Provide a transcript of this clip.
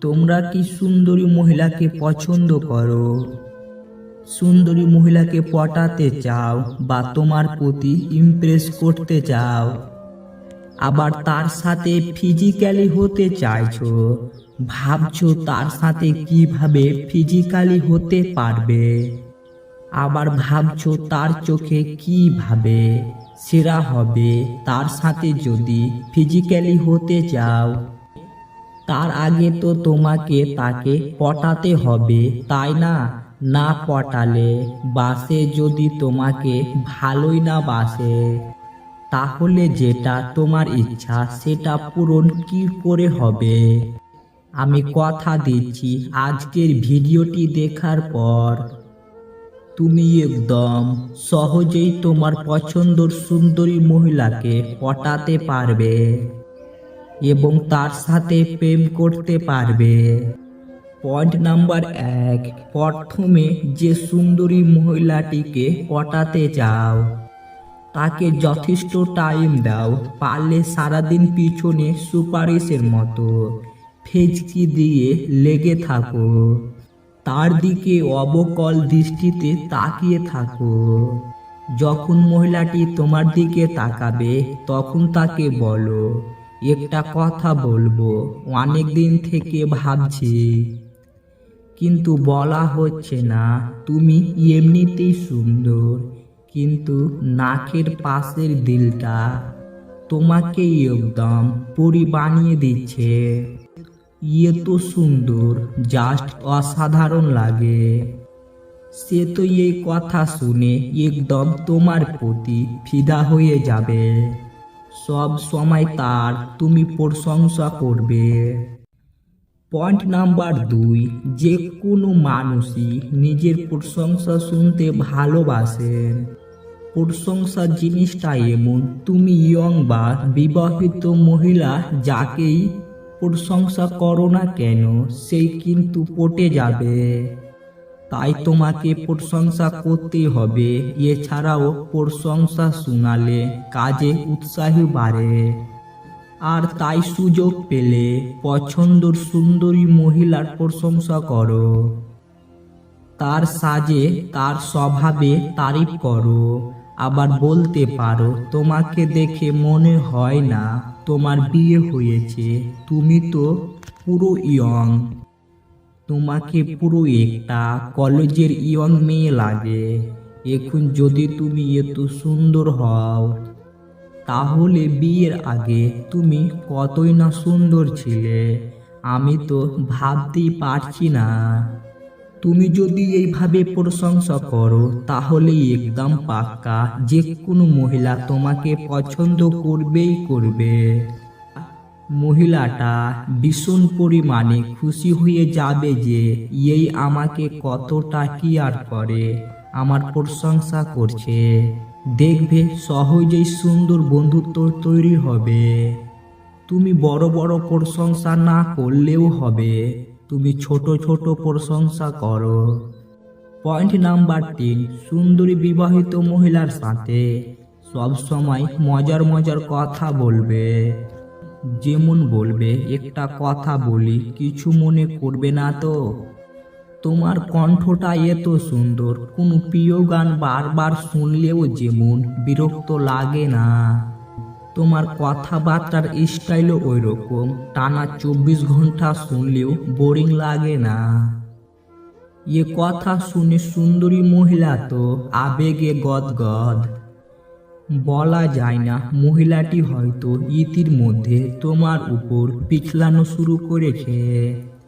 তোমরা কি সুন্দরী মহিলাকে পছন্দ করো? সুন্দরী মহিলাকে পটাতে চাও বা তোমার প্রতি ইমপ্রেস করতে চাও? আবার তার সাথে ফিজিক্যালি হতে চাইছো? ভাবছ তার সাথে কীভাবে ফিজিক্যালি হতে পারবে? আবার ভাবছ তার চোখে কীভাবে সেরা হবে? তার সাথে যদি ফিজিক্যালি হতে চাও তার আগে তো তোমাকে তাকে পটাতে হবে, তাই না? না পটালে বাসে যদি তোমাকে ভালোই না বাসে, তাহলে যেটা তোমার ইচ্ছা সেটা পূরণ কি করে হবে? আমি কথা দিচ্ছি আজকের ভিডিওটি দেখার পর। তুমি একদম সহজেই তোমার পছন্দর সুন্দরী মহিলাকে পটাতে পারবে। এবং তার সাথে প্রেম করতে পারবে। পয়েন্ট নাম্বার এক, প্রথমে যে সুন্দরী মহিলাটিকে পটাতে চাও, তাকে যথেষ্ট টাইম দাও, পারলে সারাদিন পিছনে সুপারিশের মতো ফেজকি দিয়ে লেগে থাকো। তার দিকে অবকল দৃষ্টিতে তাকিয়ে থাকো। যখন মহিলাটি তোমার দিকে তাকাবে, তখন তাকে বলো একটা কথা বলব অনেক দিন থেকে ভাবছি। কিন্তু বলা হচ্ছে না, তুমি এমনিতেই সুন্দর, কিন্তু নাকের পাশের দিলটা তোমাকে একদম পরি বানিয়ে দিচ্ছে। ইয়ে তো সুন্দর জাস্ট অসাধারণ লাগে। সে তো এই কথা শুনে একদম তোমার প্রতি ফিদা হয়ে যাবে। সব সময় তার তুমি প্রশংসা করবে। পয়েন্ট নাম্বার দুই, যে কোনো মানুষই নিজের প্রশংসা শুনতে ভালোবাসেন। প্রশংসা জিনিসটা এমন, তুমি ইয়ং বা বিবাহিত মহিলা, যাকেই প্রশংসা করো না কেন, সেই কিন্তু পটে যাবে। তাই তোমাকে প্রশংসা করতে হবে। এছাড়াও প্রশংসা শোনালে কাজে উৎসাহী বাড়ে। আর তাই সুযোগ পেলে পছন্দর সুন্দরী মহিলার প্রশংসা করো। তার সাজে, তার স্বভাবে তারিফ করো। আবার বলতে পারো, তোমাকে দেখে মনে হয় না, তোমার বিয়ে হয়েছে। তুমি তো পুরো ইয়ং। তোমাকে পুরো একটা কলেজের ইয়ং মেয়ে লাগে। এখন যদি তুমি এত সুন্দর হও, তাহলে বিয়ের আগে তুমি কতই না সুন্দর ছিলে, আমি তো ভাবতেই পারছি না। তুমি যদি এইভাবে প্রশংসা করো তাহলে একদম পাক্কা, যে কোনো মহিলা তোমাকে পছন্দ করবেই করবে। মহিলাটা ভীষণ পরিমাণে খুশি হয়ে যাবে যে এই আমাকে কতটা কেয়ার করে, আমার প্রশংসা করছে। দেখবে সহজেই সুন্দর বন্ধুত্ব তৈরি হবে। তুমি বড় বড় প্রশংসা না করলেও হবে। তুমি ছোট ছোট প্রশংসা করো। পয়েন্ট নাম্বার তিন, সুন্দরী বিবাহিত মহিলার সাথে সব সময় মজার মজার কথা বলবে। যেমন বলবে, একটা কথা বলি, কিছু মনে করবে না তো? তোমার কণ্ঠটা এত সুন্দর, কোনো প্রিয় গান বারবার শুনলেও যেমন বিরক্ত লাগে না। তোমার কথাবার্তার স্টাইলও ওই রকম টানা চব্বিশ ঘণ্টা শুনলেও বোরিং লাগে না। এ কথা শুনে সুন্দরী মহিলা তো আবেগে গদগদ। বলা যায় না মহিলাটি হয়তো ইতির মধ্যে তোমার উপর পিছলানো শুরু করেছে।